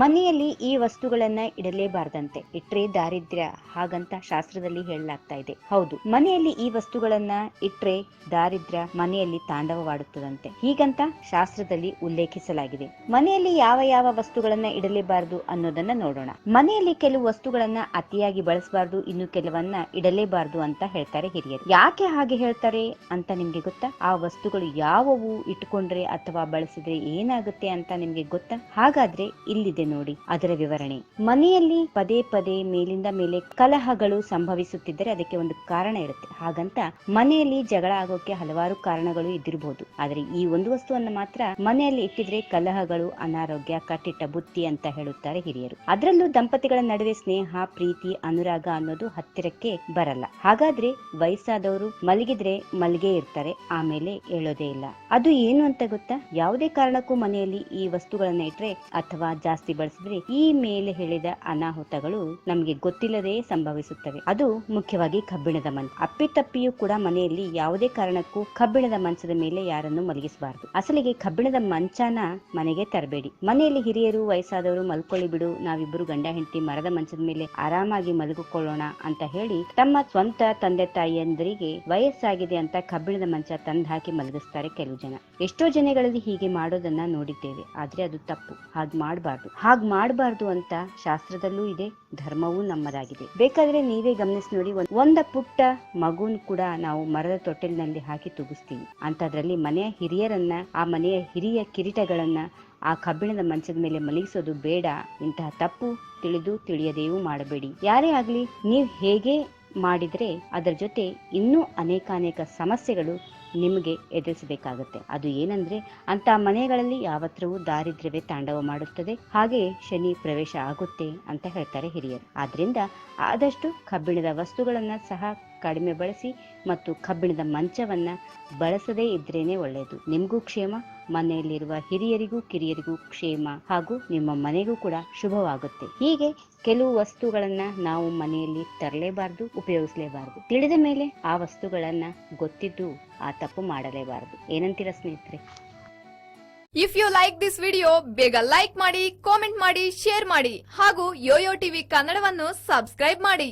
ಮನೆಯಲ್ಲಿ ಈ ವಸ್ತುಗಳನ್ನ ಇಡಲೇಬಾರದಂತೆ. ಇಟ್ರೆ ದಾರಿದ್ರ್ಯ ಹಾಗಂತ ಶಾಸ್ತ್ರದಲ್ಲಿ ಹೇಳಲಾಗ್ತಾ ಇದೆ. ಹೌದು, ಮನೆಯಲ್ಲಿ ಈ ವಸ್ತುಗಳನ್ನ ಇಟ್ರೆ ದಾರಿದ್ರ್ಯ ಮನೆಯಲ್ಲಿ ತಾಂಡವವಾಡುತ್ತದಂತೆ. ಹೀಗಂತ ಶಾಸ್ತ್ರದಲ್ಲಿ ಉಲ್ಲೇಖಿಸಲಾಗಿದೆ. ಮನೆಯಲ್ಲಿ ಯಾವ ಯಾವ ವಸ್ತುಗಳನ್ನ ಇಡಲೇಬಾರದು ಅನ್ನೋದನ್ನ ನೋಡೋಣ. ಮನೆಯಲ್ಲಿ ಕೆಲವು ವಸ್ತುಗಳನ್ನ ಅತಿಯಾಗಿ ಬಳಸಬಾರದು, ಇನ್ನು ಕೆಲವನ್ನ ಇಡಲೇಬಾರದು ಅಂತ ಹೇಳ್ತಾರೆ ಹಿರಿಯರು. ಯಾಕೆ ಹಾಗೆ ಹೇಳ್ತಾರೆ ಅಂತ ನಿಮ್ಗೆ ಗೊತ್ತಾ? ಆ ವಸ್ತುಗಳು ಯಾವವು ಇಟ್ಕೊಂಡ್ರೆ ಅಥವಾ ಬಳಸಿದ್ರೆ ಏನಾಗುತ್ತೆ ಅಂತ ನಿಮ್ಗೆ ಗೊತ್ತಾ? ಹಾಗಾದ್ರೆ ಇಲ್ಲಿದೆ ನೋಡಿ. ಅದರ ವಿವರಣೆ. ಮನೆಯಲ್ಲಿ ಪದೇ ಪದೇ ಮೇಲಿಂದ ಮೇಲೆ ಕಲಹಗಳು ಸಂಭವಿಸುತ್ತಿದ್ದರೆ ಅದಕ್ಕೆ ಒಂದು ಕಾರಣ ಇರುತ್ತೆ. ಹಾಗಂತ ಮನೆಯಲ್ಲಿ ಜಗಳ ಆಗೋಕೆ ಹಲವಾರು ಕಾರಣಗಳು ಇದ್ದಿರಬಹುದು ಆದ್ರೆ ಈ ಒಂದು ವಸ್ತುವನ್ನ ಮಾತ್ರ ಮನೆಯಲ್ಲಿ ಇಟ್ಟಿದ್ರೆ ಕಲಹಗಳು, ಅನಾರೋಗ್ಯ, ಕಟ್ಟಿಟ್ಟ ಬುತ್ತಿ ಅಂತ ಹೇಳುತ್ತಾರೆ ಹಿರಿಯರು. ಅದರಲ್ಲೂ ದಂಪತಿಗಳ ನಡುವೆ ಸ್ನೇಹ, ಪ್ರೀತಿ, ಅನುರಾಗ ಅನ್ನೋದು ಹತ್ತಿರಕ್ಕೆ ಬರಲ್ಲ. ಹಾಗಾದ್ರೆ ವಯಸ್ಸಾದವರು ಮಲಗಿದ್ರೆ ಮಲ್ಗೆ ಇರ್ತಾರೆ, ಆಮೇಲೆ ಹೇಳೋದೇ ಇಲ್ಲ. ಅದು ಏನು ಅಂತ ಗೊತ್ತಾ? ಯಾವುದೇ ಕಾರಣಕ್ಕೂ ಮನೆಯಲ್ಲಿ ಈ ವಸ್ತುಗಳನ್ನ ಇಟ್ರೆ ಅಥವಾ ಜಾಸ್ತಿ ಬಳಸಿದ್ರೆ ಈ ಮೇಲೆ ಹೇಳಿದ ಅನಾಹುತಗಳು ನಮಗೆ ಗೊತ್ತಿಲ್ಲದೆ ಸಂಭವಿಸುತ್ತವೆ. ಅದು ಮುಖ್ಯವಾಗಿ ಕಬ್ಬಿಣದ ಮಂಚ ಅಪ್ಪಿತಪ್ಪಿಯೂ ಕೂಡ ಮನೆಯಲ್ಲಿ ಯಾವುದೇ ಕಾರಣಕ್ಕೂ ಕಬ್ಬಿಣದ ಮಂಚದ ಮೇಲೆ ಯಾರನ್ನು ಮಲಗಿಸಬಾರದು. ಅಸಲಿಗೆ ಕಬ್ಬಿಣದ ಮಂಚನ ಮನೆಗೆ ತರಬೇಡಿ. ಮನೆಯಲ್ಲಿ ಹಿರಿಯರು, ವಯಸ್ಸಾದವರು ಮಲ್ಕೊಳ್ಳಿ ಬಿಡು. ನಾವಿಬ್ಬರು ಗಂಡ, ಹೆಂಡತಿ, ಮರದ ಮಂಚದ ಮೇಲೆ ಆರಾಮಾಗಿ ಮಲಗಿಕೊಳ್ಳೋಣ ಅಂತ ಹೇಳಿ ತಮ್ಮ ಸ್ವಂತ ತಂದೆ ತಾಯಿಯಂದರಿಗೆ ವಯಸ್ಸಾಗಿದೆ ಅಂತ ಕಬ್ಬಿಣದ ಮಂಚ ತಂದು ಹಾಕಿ ಮಲಗಿಸ್ತಾರೆ ಕೆಲವು ಜನ. ಎಷ್ಟೋ ಜನಗಳಲ್ಲಿ ಹೀಗೆ ಮಾಡೋದನ್ನ ನೋಡಿದ್ದೇವೆ. ಆದ್ರೆ ಅದು ತಪ್ಪು. ಹಾಗೆ ಮಾಡಬಾರ್ದು. ಹಾಗ್ ಮಾಡಬಾರ್ದು ಅಂತ ಶಾಸ್ತ್ರದಲ್ಲೂ ಇದೆ, ಧರ್ಮವೂ ನಮ್ಮದಾಗಿದೆ. ಬೇಕಾದ್ರೆ ನೀವೇ ಗಮನಿಸಿ ನೋಡಿ ಒಂದ್- ಪುಟ್ಟ ಮಗುನ್ ಕೂಡ ನಾವು ಮರದ ತೊಟ್ಟಿಲಿನಲ್ಲಿ ಹಾಕಿ ತುಗಿಸ್ತೀವಿ. ಅಂತದ್ರಲ್ಲಿ ಮನೆಯ ಹಿರಿಯರನ್ನ, ಆ ಮನೆಯ ಹಿರಿಯ ಕಿರೀಟಗಳನ್ನ ಆ ಕಬ್ಬಿಣದ ಮಂಚದ ಮೇಲೆ ಮಲಗಿಸೋದು ಬೇಡ. ಇಂತಹ ತಪ್ಪು ತಿಳಿದು ತಿಳಿಯದೆಯೂ ಮಾಡಬೇಡಿ. ಯಾರೇ ಆಗ್ಲಿ, ನೀವು ಹೇಗೆ ಮಾಡಿದ್ರೆ ಅದರ ಜೊತೆ ಇನ್ನೂ ಅನೇಕ ಅನೇಕ ಸಮಸ್ಯೆಗಳು ನಿಮಗೆ ಎದುರಿಸಬೇಕಾಗುತ್ತೆ. ಅದು ಏನಂದ್ರೆ ಅಂತ ಮನೆಗಳಲ್ಲಿ ಯಾವತ್ತೂ ದಾರಿದ್ರ್ಯವೇ ತಾಂಡವ ಮಾಡುತ್ತದೆ. ಹಾಗೆ ಶನಿ ಪ್ರವೇಶ ಆಗುತ್ತೆ ಅಂತ ಹೇಳ್ತಾರೆ ಹಿರಿಯರು. ಆದ್ರಿಂದ ಆದಷ್ಟು ಕಬ್ಬಿಣದ ವಸ್ತುಗಳನ್ನ ಸಹ ಕಡಿಮೆ ಬಳಸಿ ಮತ್ತು ಕಬ್ಬಿಣದ ಮಂಚವನ್ನ ಬಳಸದೇ ಇದ್ರೇನೆ ಒಳ್ಳೆಯದು ನಿಮಗೂ ಕ್ಷೇಮ, ಮನೆಯಲ್ಲಿರುವ ಹಿರಿಯರಿಗೂ ಕಿರಿಯರಿಗೂ ಕ್ಷೇಮ ಹಾಗೂ ನಿಮ್ಮ ಮನೆಗೂ ಕೂಡ ಶುಭವಾಗುತ್ತೆ. ಹೀಗೆ ಕೆಲವು ವಸ್ತುಗಳನ್ನ ನಾವು ಮನೆಯಲ್ಲಿ ತರಲೇಬಾರದು, ಉಪಯೋಗಿಸಲೇಬಾರದು. ತಿಳಿದ ಮೇಲೆ ಆ ವಸ್ತುಗಳನ್ನ ಗೊತ್ತಿದ್ದು ಆ ತಪ್ಪು ಮಾಡಲೇಬಾರದು. ಏನಂತೀರ ಸ್ನೇಹಿತರೆ? If you like this video ಬೇಗ ಲೈಕ್ ಮಾಡಿ ಕಾಮೆಂಟ್ ಮಾಡಿ ಶೇರ್ ಮಾಡಿ ಹಾಗೂ ಯೋಯೋ ಟಿವಿ ಕನ್ನಡವನ್ನು ಸಬ್ಸ್ಕ್ರೈಬ್ ಮಾಡಿ.